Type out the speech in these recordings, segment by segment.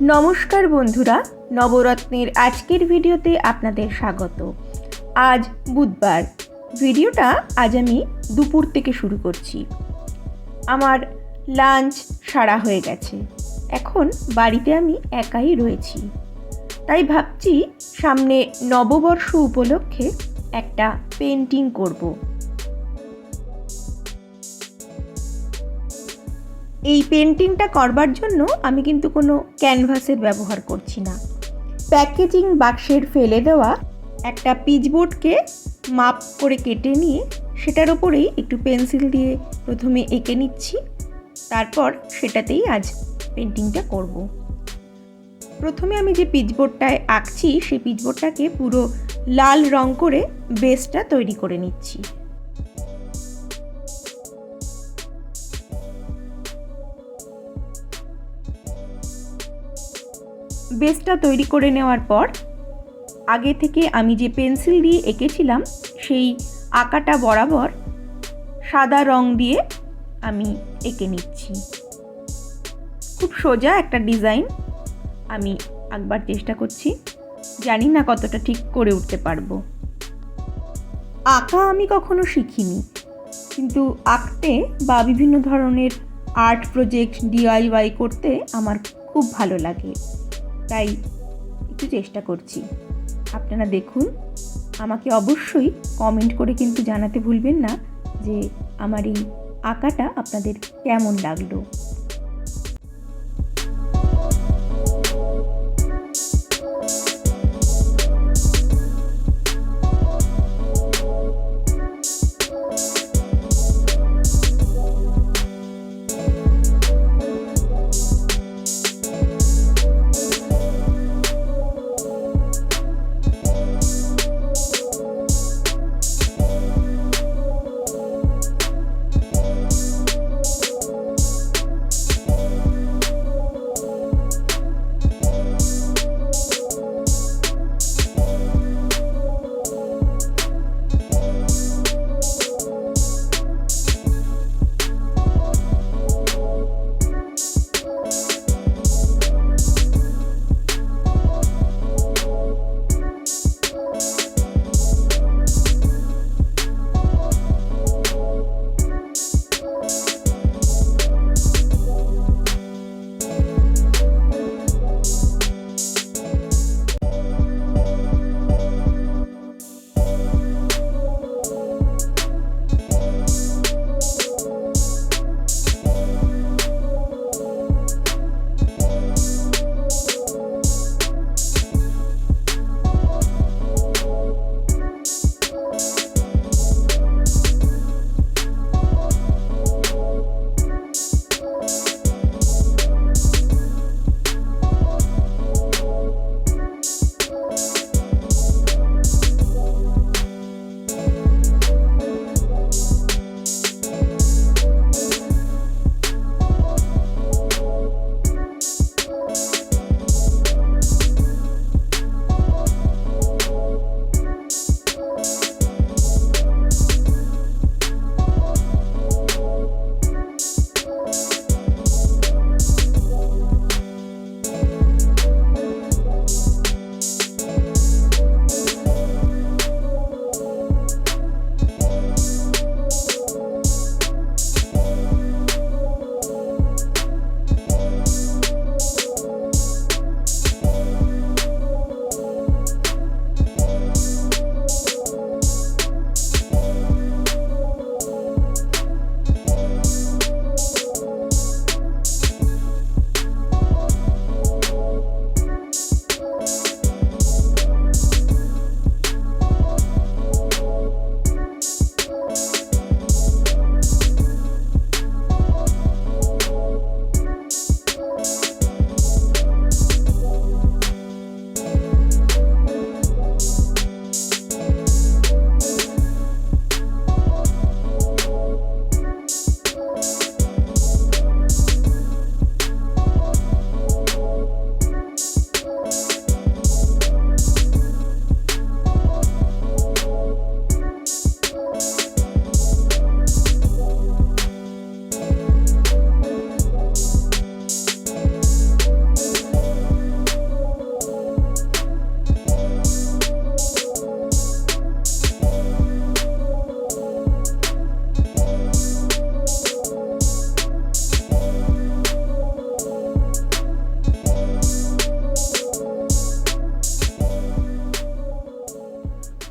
নমস্কার বন্ধুরা, নবরত্নের আজকের ভিডিওতে আপনাদের স্বাগত। আজ বুধবার, ভিডিওটা আজ আমি দুপুর থেকে শুরু করছি। আমার লাঞ্চ সারা হয়ে গেছে। এখন বাড়িতে আমি একাই রয়েছি। তাই ভাবছি সামনে নববর্ষ উপলক্ষে একটা পেন্টিং করব। এই পেন্টিংটা করবার জন্য আমি কিন্তু কোনো ক্যানভাসের ব্যবহার করছি না প্যাকেজিং বাক্সের ফেলে দেওয়া একটা পিচবোর্ডকে মাপ করে কেটে নিয়ে সেটার ওপরেই একটু পেন্সিল দিয়ে প্রথমে এঁকে নিচ্ছি, তারপর সেটাতেই আজ পেন্টিংটা করব। প্রথমে আমি যে পিচবোর্ডটায় আঁকছি, সেই পিচবোর্ডটাকে পুরো লাল রং করে বেসটা তৈরি করে নিচ্ছি বেসটা তৈরি করে নেওয়ার পর, আগে থেকে আমি যে পেন্সিল দিয়ে এঁকেছিলাম, সেই আঁকাটা বরাবর সাদা রং দিয়ে আমি এঁকে নিচ্ছি। খুব সোজা একটা ডিজাইন আমি আঁকবার চেষ্টা করছি। জানি না কতটা ঠিক করে উঠতে পারব। আঁকা আমি কখনো শিখিনি, কিন্তু আঁকতে বা বিভিন্ন ধরনের আর্ট প্রজেক্ট ডিআইওয়াই করতে আমার খুব ভালো লাগে। তাই একটু চেষ্টা করছি। আপনারা দেখুন, আমাকে অবশ্যই কমেন্ট করে কিন্তু জানাতে ভুলবেন না যে আমার এই আঁকাটা আপনাদের কেমন লাগল।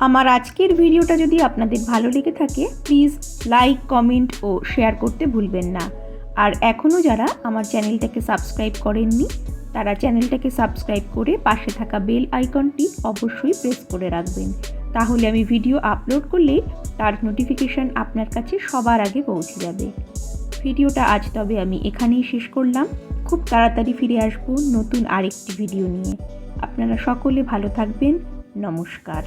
আমার আজকের ভিডিওটা যদি আপনাদের ভালো লেগে থাকে প্লিজ লাইক কমেন্ট ও শেয়ার করতে ভুলবেন না। আর এখনও যারা আমার চ্যানেলটাকে সাবস্ক্রাইব করেননি, তারা চ্যানেলটাকে সাবস্ক্রাইব করে পাশে থাকা বেল আইকনটি অবশ্যই প্রেস করে রাখবেন। তাহলে আমি ভিডিও আপলোড করলেই তার নোটিফিকেশান আপনার কাছে সবার আগে পৌঁছে যাবে। ভিডিওটা আজ তবে আমি এখানেই শেষ করলাম। খুব তাড়াতাড়ি ফিরে আসব নতুন আরেকটি ভিডিও নিয়ে। আপনারা সকলে ভালো থাকবেন। নমস্কার।